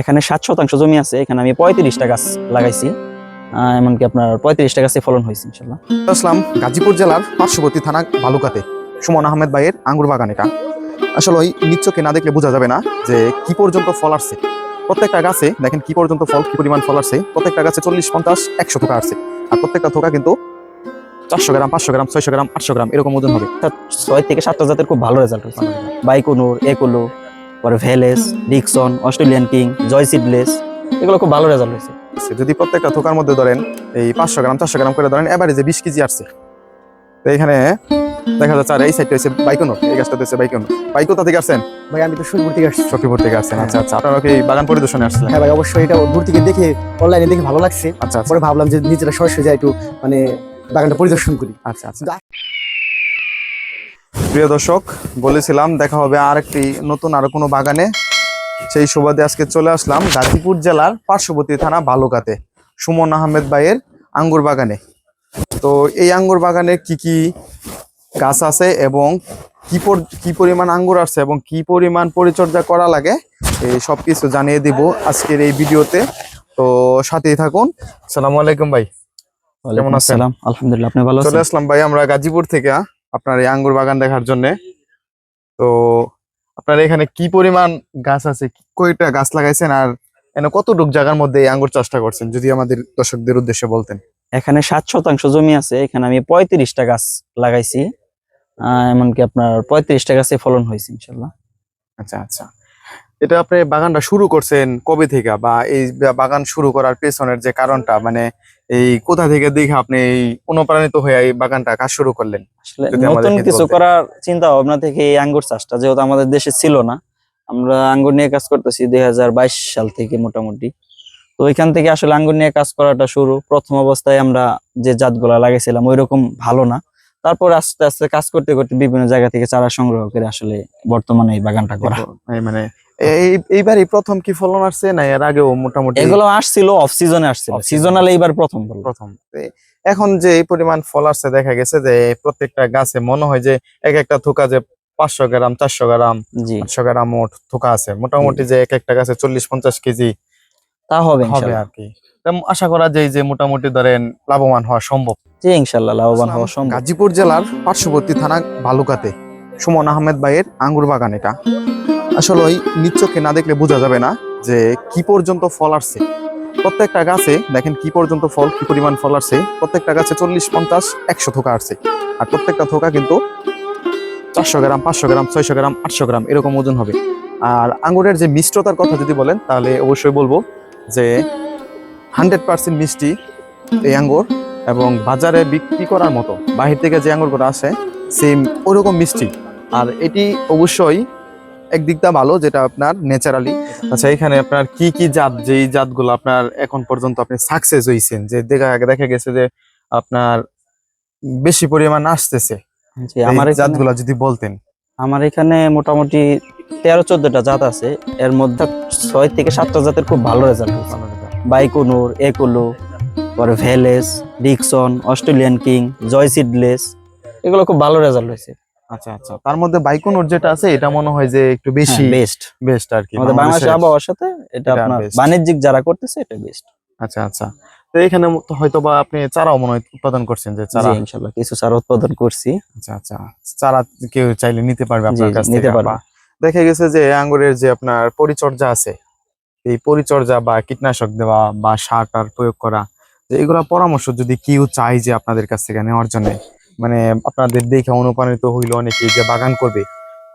এখানে সাত শতাংশ জমি আছে এখানে আমি পঁয়ত্রিশটা গাছ লাগাইছি। এমনকি আপনার পঁয়ত্রিশটা গাছে ফলন হয়েছে ইনশাল্লাহ আসলাম গাজীপুর জেলার পার্শ্ববর্তী থানা বালুকাতে সুমন আহমেদ ভাইয়ের আঙ্গুর বাগান এটা। আসলে ওই নিচ্চকে না দেখলে বোঝা যাবে না যে কি পর্যন্ত ফল আসছে। প্রত্যেকটা গাছে দেখেন কি পর্যন্ত ফল কি পরিমাণ ফল আসছে। প্রত্যেকটা গাছে চল্লিশ পঞ্চাশ একশো থোকা আসছে। আর প্রত্যেকটা থোকা কিন্তু চারশো গ্রাম পাঁচশো গ্রাম ছয়শো গ্রাম আটশো গ্রাম এরকম ওজন হবে। ছয় থেকে সাতটা জাতের খুব ভালো রেজাল্ট হয়েছে। বাইকোনোর একুলো পরে ভেলেস ডিকসন অস্ট্রেলিয়ান কিং জয় সিডলেস এগুলো খুব ভালো রেজাল্ট হয়েছে। যদি প্রত্যেকটা থোকার মধ্যে ধরেন এই পাঁচশো গ্রাম চারশো গ্রাম করে ধরেন এবারে যে বিশ কেজি আসছে। তো এখানে দেখা যাচ্ছে আর এই সাইডটা হচ্ছে বাইকনো এই গাছটা হচ্ছে বাইকনো বাইক কোথা থেকে আসছেন? ভাই আমি তো সুরপুর থেকে আসছি। সখীপুর থেকে আসছেন আচ্ছা আচ্ছা। আপনারা কি বাগান পরিদর্শনে আসছিলেন? হ্যাঁ ভাই অবশ্যই এটা দূর থেকে দেখে অনলাইনে দেখে ভালো লাগছে। আচ্ছা আচ্ছা। পরে ভাবলাম যে নিজেরা সরাসরি যাই একটু মানে বাগানটা পরিদর্শন করি। আচ্ছা আচ্ছা। প্রিয় দর্শক বলেছিলাম দেখা হবে আর একটি নতুন আরও কোনো বাগানে। সেই সুবাদে আজকে চলে আসলাম গাজীপুর জেলার পার্শ্ববর্তী থানা বালুকাতে সুমন আহমেদ ভাইয়ের আঙ্গুর বাগানে। তো এই আঙ্গুর বাগানে কি কি গাছ আছে এবং কি পর- কি পরিমাণ আঙ্গুর আছে এবং কি পরিমাণ পরিচর্যা করা লাগে এই সব কিছু জানিয়ে দিব আজকের এই ভিডিওতে। তো সাথেই থাকুন। সালামু আলাইকুম ভাই। আছেন? আসসালাম। আলহামদুলিল্লাহ আপনি ভালো চলে আসলাম ভাই আমরা গাজীপুর থেকে আপনার এই আঙ্গুর বাগান দেখার জন্য। তো আপনার এখানে কি পরিমাণ গাছ আছে? কয়টা গাছ লাগাইছেন? আর এনে কতটুক জায়গার মধ্যে এই আঙ্গুর চাষটা করছেন? যদি আমাদের দর্শকদের উদ্দেশ্যে বলতেন। এখানে সাত শতাংশ জমি আছে। এখানে আমি পঁয়ত্রিশটা গাছ লাগাইছি। আহ, এমনকি আপনার পঁয়ত্রিশটা গাছে ফলন হয়েছে ইনশাল্লাহ। আচ্ছা আচ্ছা। এটা আপনি বাগানটা শুরু করছেন কবে থেকে? বা এই বাগান শুরু করার পেছনের যে কারণটা মানে এই কোথা থেকে দেখে আপনি অনুপ্রাণিত হয়ে এই বাগানটা কাজ শুরু করলেন? নতুন কিছু করার চিন্তা ভাবনা থেকে এই আঙ্গুর চাষটা যেহেতু আমাদের দেশে ছিল না আমরা আঙ্গুর নিয়ে কাজ করতেছি দুই হাজার বাইশ সাল থেকে মোটামুটি। তো ওইখান থেকে আসলে আঙ্গুর নিয়ে কাজ করাটা শুরু। প্রথম অবস্থায় আমরা যে জাতগুলা লাগাইছিলাম ওই রকম ভালো না। তারপর আস্তে আস্তে কাজ করতে করতে বিভিন্ন জায়গা থেকে চারা সংগ্রহ করে আসলে বর্তমানে এই বাগানটা করা। মানে এইবারই প্রথম কি ফলন আসছে না এর আগেও মোটামুটি এগুলো আসছিল অফ সিজনে আসছিল। সিজনাল এইবার প্রথম প্রথম। এখন যে এই পরিমাণ ফল আসছে দেখা গেছে যে প্রত্যেকটা গাছে মনে হয় যে এক একটা থোকা যে পাঁচশো গ্রাম চারশো গ্রাম আটশো গ্রাম মোট থোকা আছে। মোটামুটি যে এক একটা গাছে চল্লিশ পঞ্চাশ কেজি তা হবে হবে আর কি। আশা করা যায় যে মোটামুটি ধরেন লাভবান হওয়া সম্ভব। জি ইনশাল্লাহ লাভবান হওয়া সম্ভব। গাজীপুর জেলার পার্শ্ববর্তী থানা বালুকাতে সুমন আহমেদ ভাইয়ের আঙ্গুর বাগান এটা। আসলে ওই নিচ্চকে না দেখলে বোঝা যাবে না যে কি পর্যন্ত ফল আসছে। প্রত্যেকটা গাছে দেখেন কি পর্যন্ত ফল কি পরিমাণ ফল আসছে। প্রত্যেকটা গাছে চল্লিশ পঞ্চাশ একশো থোকা আসছে। আর প্রত্যেকটা থোকা কিন্তু চারশো গ্রাম পাঁচশো গ্রাম ছয়শো গ্রাম আটশো গ্রাম এরকম ওজন হবে। আর আঙ্গুরের যে মিষ্টতার কথা যদি বলেন তাহলে অবশ্যই বলব যে হান্ড্রেড পার্সেন্ট মিষ্টি এই আঙ্গুর এবং বাজারে বিক্রি করার মতো বাহির থেকে যে আঙ্গুরগুলো আসে সেম ওরকম মিষ্টি। আর এটি অবশ্যই একদিকটা ভালো যেটা আপনার ন্যাচারালি। আচ্ছা এখানে আপনার কি কি জাত যেই জাতগুলো আপনার এখন পর্যন্ত আপনি সাকসেস হয়েছেন যে দেখা দেখা গেছে যে আপনার বেশি পরিমাণ আসতেছে। আমার জাতগুলো যদি বলতেন। আমার এখানে মোটামুটি তেরো চোদ্দটা জাত আছে। এর মধ্যে ছয় থেকে সাতটা জাতের খুব ভালো রেজাল্ট হয়েছে। বাইকোনোর একুলো পরে ভেলেস ডিকসন অস্ট্রেলিয়ান কিং জয় সিডলেস এগুলো খুব ভালো রেজাল্ট হয়েছে। আচ্ছা আচ্ছা। তার মধ্যে বাইকুনুর যেটা আছে এটা মনে হয় যে একটু বেশি বেস্ট বেস্ট আর কি আমাদের বাংলাদেশের- আবহাওয়ার সাথে এটা আপনার বাণিজ্যিক যারা করতেছে এটা বেস্ট আচ্ছা আচ্ছা। তো এখানে হয়তো বা আপনি চারাও মনে হয় উৎপাদন করছেন যে চারা। ইনশাল্লাহ কিছু চারা উৎপাদন করছি। আচ্ছা আচ্ছা। চারা কেউ চাইলে নিতে পারবে আপনার কাছ নিতে থেকে পারবে। দেখা গেছে যে আঙ্গুরের যে আপনার পরিচর্যা আছে, এই পরিচর্যা বা কীটনাশক দেওয়া বা সার প্রয়োগ করা, যে এগুলা পরামর্শ যদি কেউ চাই যে আপনাদের কাছ থেকে নেওয়ার জন্য মানে আপনাদের দেখে অনুপ্রাণিত হইল অনেকে যে বাগান করবে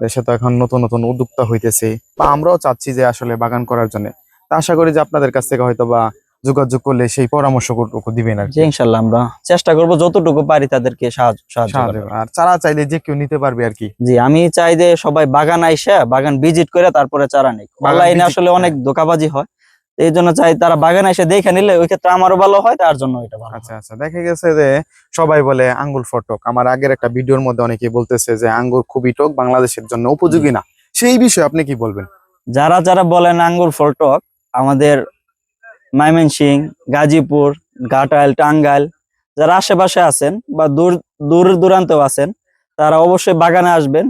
দেশে তো এখন নতুন নতুন উদ্যোক্তা হইতেছে, বা আমরাও চাচ্ছি যে আসলে বাগান করার জন্য। তা আশা করি যে আপনাদের কাছ থেকে হয়তো বা যোগাযোগ করলে সেই পরামর্শ দিবেন আর। ইনশাল্লাহ আমরা চেষ্টা করব যতটুকু পারি তাদেরকে সাহায্য আর চারা চাইলে যে কেউ নিতে পারবে আর কি। জি আমি চাই যে সবাই বাগান আইসা বাগান ভিজিট করে তারপরে চারা নিক। অনলাইনে আসলে অনেক ধোকাবাজি হয়। এই জন্য চাই তারা বাগান এসে দেখে নিলে ওই ক্ষেত্রে আমারও ভালো হয় তার জন্য এটা ভালো। আচ্ছা আচ্ছা। দেখা গেছে যে সবাই বলে আঙ্গুর ফটক। আমার আগের একটা ভিডিওর মধ্যে অনেকেই বলতেছে যে আঙ্গুর খুবই টক বাংলাদেশের জন্য উপযোগী না। সেই বিষয়ে আপনি কি বলবেন? যারা যারা বলেন আঙ্গুর ফলটক আমাদের ময়মনসিং গাজীপুর ঘাটাইল টাঙ্গাইল যারা আশেপাশে আছেন বা দূর দূর দূরান্তেও আছেন তারা অবশ্যই বাগানে আসবেন।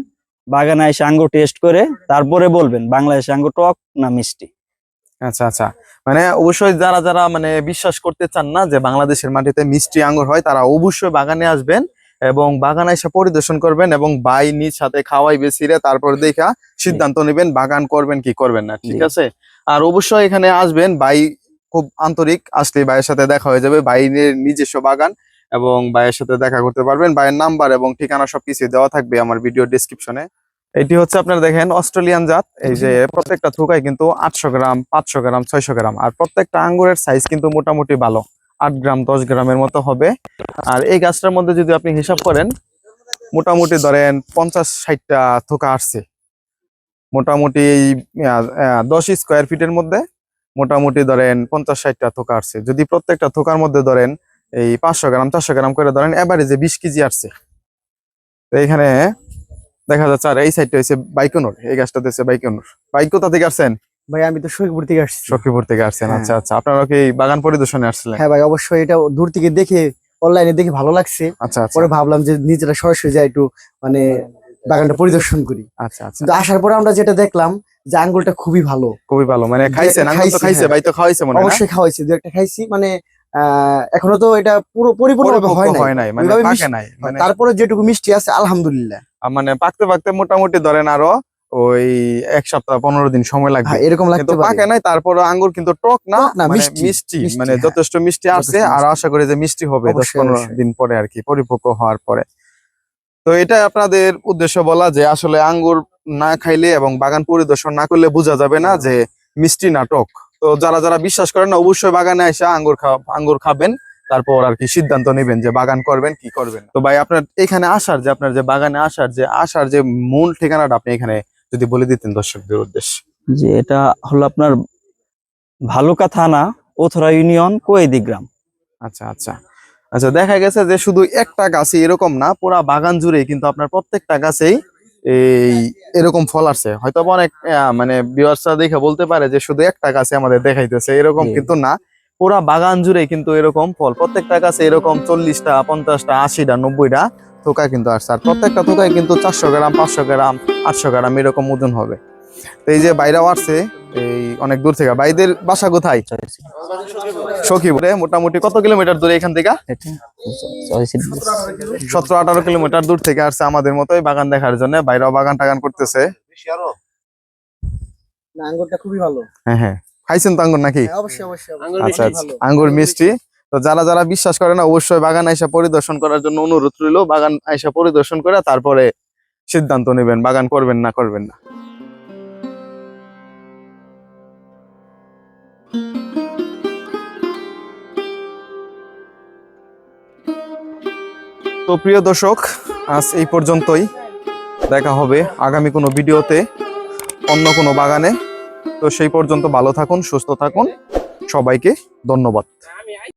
বাগানে এসে আঙ্গুর টেস্ট করে তারপরে বলবেন বাংলাদেশে আঙ্গুর টক না মিষ্টি? আচ্ছা আচ্ছা। মানে অবশ্যই যারা যারা মানে বিশ্বাস করতে চান না যে বাংলাদেশের মাটিতে মিষ্টি আঙ্গুর হয় তারা অবশ্যই বাগানে আসবেন এবং বাগানে এসে পরিদর্শন করবেন এবং বাই নিজ সাথে খাওয়াই বেশিরে তারপর দেখা সিদ্ধান্ত নেবেন বাগান করবেন কি করবেন না ঠিক আছে? আর অবশ্যই এখানে আসবেন বাই খুব আন্তরিক। আসলে ভাইয়ের সাথে দেখা হয়ে যাবে। বাইরের নিজস্ব বাগান এবং ভাইয়ের সাথে দেখা করতে পারবেন। ভাইয়ের নাম্বার এবং ঠিকানা সব কিছু দেওয়া থাকবে আমার ভিডিও ডেসক্রিপশনে এটি হচ্ছে আপনারা দেখেন অস্ট্রেলিয়ান জাত। এই যে প্রত্যেকটা থোকায় কিন্তু আটশো গ্রাম, পাঁচশো গ্রাম, ছয়শো গ্রাম আর প্রত্যেকটা আঙ্গুরের সাইজ কিন্তু মোটামুটি ভালো। আট গ্রাম, দশ গ্রামের মতো হবে। আর এই গাছটার মধ্যে যদি আপনি হিসাব করেন, মোটামুটি ধরেন পঞ্চাশ, ষাটটা থোকা আসছে। মোটামুটি এই দশ স্কোয়ার ফিটের মধ্যে। মোটামুটি ধরেন পঞ্চাশ ষাটটা থোকা আসছে। যদি প্রত্যেকটা থোকার মধ্যে ধরেন এই পাঁচশো গ্রাম চারশো গ্রাম করে ধরেন এভারেজে বিশ কেজি আসছে। তো এখানে দেখা যাচ্ছে আর এই সাইডটা হচ্ছে বাইকনুর এই গাছটা হচ্ছে বাইকনুর। বাইক কোথা থেকে আসছেন? ভাই আমি তো সৈকপুর থেকে আসছি। সখীপুর থেকে আসছেন হ্যাঁ। আচ্ছা আচ্ছা। আপনারা কি বাগান পরিদর্শনে আসছিলেন? হ্যাঁ ভাই অবশ্যই এটা দূর থেকে দেখে অনলাইনে দেখে ভালো লাগছে। আচ্ছা আচ্ছা। পরে ভাবলাম যে নিজেরা সরাসরি যাই একটু মানে বাগানটা পরিদর্শন করি। আচ্ছা আচ্ছা। আসার পরে আমরা যেটা দেখলাম যে আঙ্গুরটা খুবই ভালো। খুবই ভালো মানে খাইছেন আঙ্গুর তো খাইছে হ্যাঁ। ভাই তো খাওয়াইছে মনে হয় অবশ্যই খাওয়াইছি দু একটা খাইছি মানে এখনও তো এটা পুরো পরিপূর্ণভাবে হয় নাই। মানে পাকে নাই মানে তারপরে যেটুকু মিষ্টি আছে আলহামদুলিল্লাহ। মানে পাকতে পাকতে মোটামুটি ধরেন আরও ওই এক সপ্তাহ পনেরো দিন সময় লাগবে। হ্যাঁ এরকম লাগতে কিন্তু পাকে নাই তারপর আঙ্গুর কিন্তু টক না মানে মিষ্টি, মানে হ্যাঁ। যথেষ্ট মিষ্টি আছে আর আশা করি যে মিষ্টি হবে দশ পনেরো দিন পরে আর কি পরিপক্ক হওয়ার পরে। তো এটা আপনাদের উদ্দেশ্য বলা যে আসলে আঙ্গুর না খাইলে এবং বাগান পরিদর্শন না করলে বোঝা যাবে না যে মিষ্টি নাটক। তো যারা যারা বিশ্বাস করেন না অবশ্যই বাগানে এসে আঙ্গুর খা আঙ্গুর খাবেন তারপর আর কি সিদ্ধান্ত নেবেন যে বাগান করবেন কি করবেন। তো ভাই আপনার এখানে আসার যে আপনার যে বাগানে আসার যে আসার যে মূল ঠিকানাটা আপনি এখানে যদি বলে দিতেন দর্শকদের উদ্দেশ্যে। যে এটা হলো আপনার ভালুকা থানা ওথরা ইউনিয়ন কোয়েদি গ্রাম। আচ্ছা আচ্ছা। আচ্ছা দেখা গেছে যে শুধু একটা গাছে এরকম না পুরা বাগান জুড়ে কিন্তু আপনার প্রত্যেকটা গাছেই এই এরকম ফল আসছে। হয়তো অনেক মানে বিবাসটা দেখে বলতে পারে যে শুধু একটা গাছে আমাদের দেখাইতেছে এরকম কিন্তু না। পুরা বাগান জুড়ে কিন্তু এরকম ফল। প্রত্যেকটা গাছে এরকম চল্লিশটা পঞ্চাশটা আশিটা নব্বইটা থোকা কিন্তু আসছে। আর প্রত্যেকটা থোকায় কিন্তু চারশো গ্রাম পাঁচশো গ্রাম আটশো গ্রাম এরকম ওজন হবে। এই যে বাইরেও আসছে এই অনেক দূর থেকে। বাইদের বাসা কোথায়? সখীপুরে। মোটামুটি কত কিলোমিটার দূরে এখান থেকে? সতেরো আঠারো কিলোমিটার দূর থেকে আসছে আমাদের মতোই বাগান দেখার জন্য। বাইরেও বাগান টাগান করতেছে। আঙ্গুরটা খুবই ভালো। হ্যাঁ হ্যাঁ। খাইছেন তো আঙ্গুর নাকি? হ্যাঁ, অবশ্যই অবশ্যই আচ্ছা আচ্ছা। আঙ্গুর মিষ্টি। তো যারা যারা বিশ্বাস করে না অবশ্যই বাগান আইসা পরিদর্শন করার জন্য অনুরোধ রইল। বাগান আইসা পরিদর্শন করে তারপরে সিদ্ধান্ত নেবেন বাগান করবেন না করবেন না। তো প্রিয় দর্শক, আজ এই পর্যন্তই। দেখা হবে আগামী কোনো ভিডিওতে অন্য কোনো বাগানে। তো সেই পর্যন্ত ভালো থাকুন, সুস্থ থাকুন। সবাইকে ধন্যবাদ।